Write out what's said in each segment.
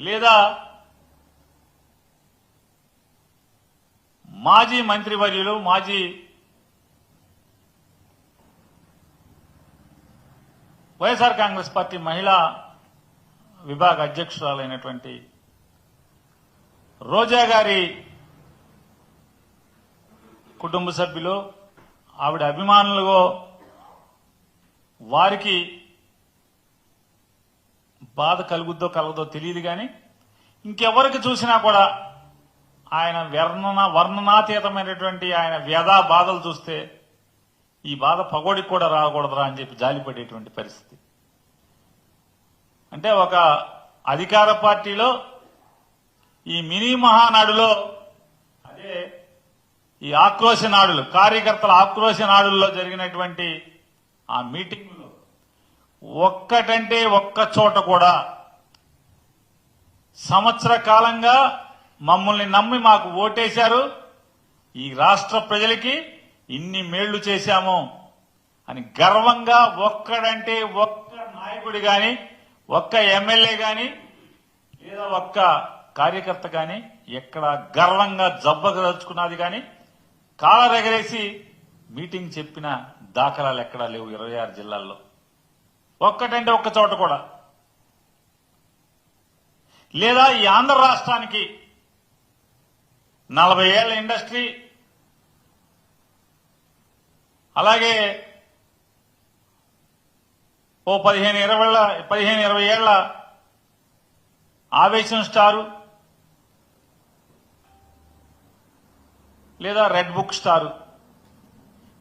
లేదా మాజీ మంత్రివర్యులు మాజీ వైఎస్ఆర్ కాంగ్రెస్ పార్టీ మహిళా విభాగ అధ్యక్షురాలైనటువంటి రోజా గారి కుటుంబ సభ్యులు ఆవిడ అభిమానులుగో వారికి బాధ కలుగుద్దో కలగదో తెలియదు కానీ ఇంకెవరికి చూసినా కూడా ఆయన వర్ణన వర్ణనాతీతమైనటువంటి ఆయన వ్యధా బాధలు చూస్తే ఈ బాధ పగోడికి కూడా రాకూడదురా అని చెప్పి జాలిపడేటువంటి పరిస్థితి. అంటే ఒక అధికార పార్టీలో ఈ మినీ మహానాడులో అదే ఈ ఆక్రోశ నాడులు కార్యకర్తల ఆక్రోశ నాడుల్లో జరిగినటువంటి ఆ మీటింగ్ ఒక్కటంటే ఒక్క చోట కూడా సంవత్సర కాలంగా మమ్మల్ని నమ్మి మాకు ఓటేశారు. ఈ రాష్ట్ర ప్రజలకి ఇన్ని మేళ్ళు చేశాము అని గర్వంగా ఒక్కడంటే ఒక్క నాయకుడి గాని ఒక్క ఎమ్మెల్యే గాని లేదా ఒక్క కార్యకర్త గాని ఎక్కడ గర్వంగా జబ్బగదలుచుకున్నది గాని కాలరెగరేసి మీటింగ్ చెప్పిన దాఖలాలు ఎక్కడా లేవు ఇరవై ఆరు జిల్లాల్లో. ఒక్కటంటే ఒక్క చోట కూడా. లేదా ఈ ఆంధ్ర రాష్ట్రానికి నలభై ఏళ్ళ ఇండస్ట్రీ అలాగే ఓ పదిహేను ఇరవై పదిహేను ఇరవై ఏళ్ళ ఆవేశం స్టారు లేదా రెడ్ బుక్ స్టారు.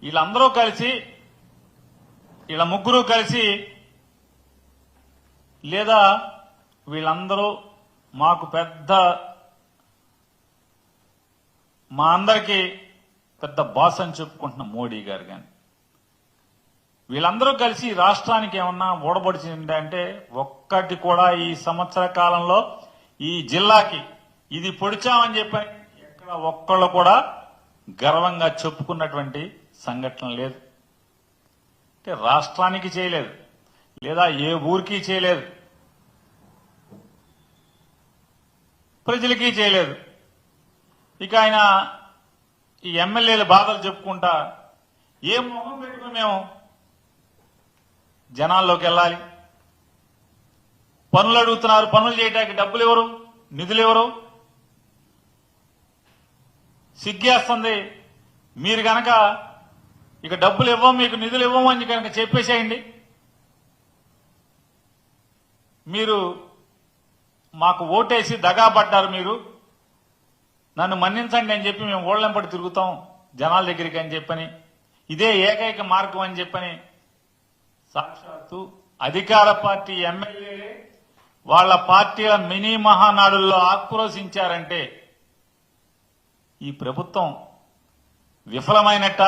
వీళ్ళందరూ కలిసి వీళ్ళ ముగ్గురు కలిసి లేదా వీళ్ళందరూ మాకు పెద్ద మా అందరికీ పెద్ద బాస్ అని చెప్పుకుంటున్న మోడీ గారు కానీ వీళ్ళందరూ కలిసి రాష్ట్రానికి ఏమన్నా ఊడబడిచింది అంటే ఒక్కటి కూడా ఈ సంవత్సర కాలంలో ఈ జిల్లాకి ఇది పొడిచామని చెప్పని ఎక్కడ ఒక్కళ్ళు కూడా గర్వంగా చెప్పుకున్నటువంటి సంఘటన లేదు. అంటే రాష్ట్రానికి చేయలేదు. లేదా ఏ ఊరికి చేయలేదు. ప్రజలకి చేయలేదు. ఇక ఆయన ఈ ఎమ్మెల్యేల బాధలు చెప్పుకుంటా ఏ మొహం పెట్టుకుని మేము జనాల్లోకి వెళ్ళాలి? పనులు అడుగుతున్నారు. పనులు చేయడానికి డబ్బులు ఎవరు? నిధులు ఎవరు? సిగ్గేస్తుంది. మీరు కనుక ఇక డబ్బులు ఇవ్వం మీకు నిధులు ఇవ్వమని కనుక చెప్పేసేయండి. మీరు మాకు ఓటేసి దగాబడ్డారు మీరు. నన్ను మన్నించండి అని చెప్పి మేము ఓళ్ళెంపటి తిరుగుతాం జనాల దగ్గరికి అని చెప్పని ఇదే ఏకైక మార్గం అని చెప్పని సాక్షాత్తు అధికార పార్టీ ఎమ్మెల్యేలే వాళ్ళ పార్టీల మినీ మహానాడుల్లో ఆక్రోశించారంటే ఈ ప్రభుత్వం విఫలమైనట్ట?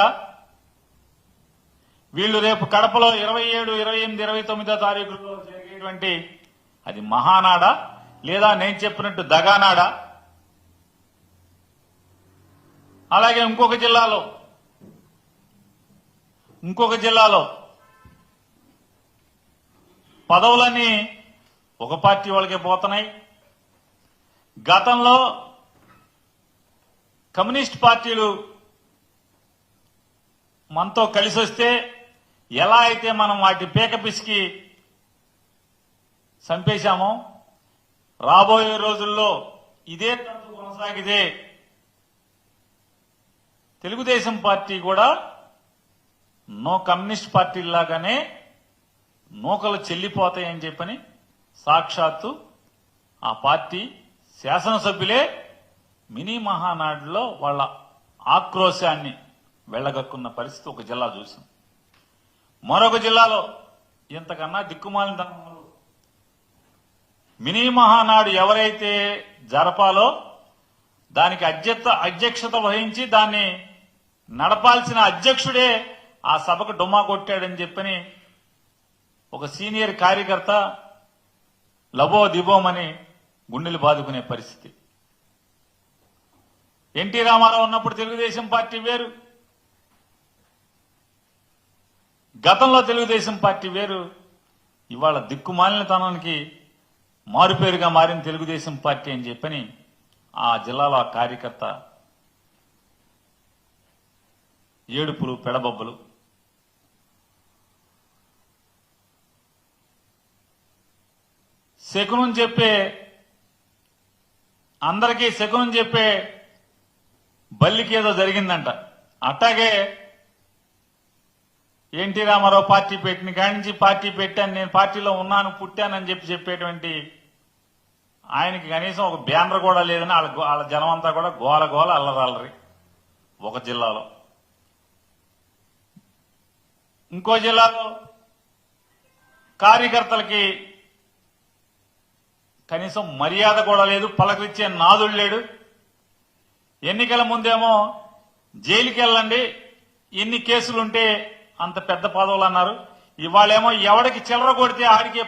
వీళ్ళు రేపు కడపలో ఇరవై ఏడు ఇరవై ఎనిమిది ఇరవై తొమ్మిదో తారీఖుల్లో జరిగేటువంటి అది మహానాడా? లేదా నేను చెప్పినట్టు దగానాడా? అలాగే ఇంకొక జిల్లాలో. ఇంకొక జిల్లాలో. పదవులన్నీ ఒక పార్టీ వాళ్ళకే పోతున్నాయి. గతంలో కమ్యూనిస్ట్ పార్టీలు మనతో కలిసి వస్తే ఎలా అయితే మనం వాటి పీక పిసికి చంపేశామో రాబోయే రోజుల్లో ఇదే తంతు కొనసాగితే తెలుగుదేశం పార్టీ కూడా నో కమ్యూనిస్ట్ పార్టీ లాగానే నూకలు చెల్లిపోతాయని చెప్పని సాక్షాత్తు ఆ పార్టీ శాసనసభ్యులే మినీ మహానాడులో వాళ్ళ ఆక్రోశాన్ని వెళ్ళగక్కున్న పరిస్థితి ఒక జిల్లా చూసింది మరొక జిల్లాలో ఇంతకన్నా దిక్కుమాలిన తనంలో మినీ మహానాడు ఎవరైతే జరపాలో దానికి అధ్యత అధ్యక్షత వహించి దాన్ని నడపాల్సిన అధ్యక్షుడే ఆ సభకు డుమ్మా కొట్టాడని చెప్పని ఒక సీనియర్ కార్యకర్త లబో దిబోమని గుండెలు బాదుకునే పరిస్థితి. ఎన్టీ రామారావు ఉన్నప్పుడు తెలుగుదేశం పార్టీ వేరు. గతంలో తెలుగుదేశం పార్టీ వేరు. ఇవాళ దిక్కుమాలినతనానికి మారుపేరుగా మారిన తెలుగుదేశం పార్టీ అని చెప్పని ఆ జిల్లాలో ఆ కార్యకర్త ఏడుపులు పెడబొబ్బలు శకునం చెప్పే అందరికీ శకునం చెప్పే బల్లికి ఏదో జరిగిందంట. అట్టాగే ఎన్టీ రామారావు పార్టీ పెట్టిన కాడి నుంచి పార్టీ పెట్టాను నేను పార్టీలో ఉన్నాను పుట్టానని చెప్పి చెప్పేటువంటి ఆయనకి కనీసం ఒక బ్యానర్ కూడా లేదని వాళ్ళ వాళ్ళ జనం అంతా కూడా గోల గోల అల్లరల్లరి ఒక జిల్లాలో. ఇంకో జిల్లాలో కార్యకర్తలకి కనీసం మర్యాద కూడా లేదు. పలకరించే నాదుడు లేడు. ఎన్నికల ముందేమో జైలుకి వెళ్ళండి. ఎన్ని కేసులుంటే అంత పెద్ద పదవులు అన్నారు ఇవాళేమో ఎవడికి చిల్లర కొడితే ఆడికే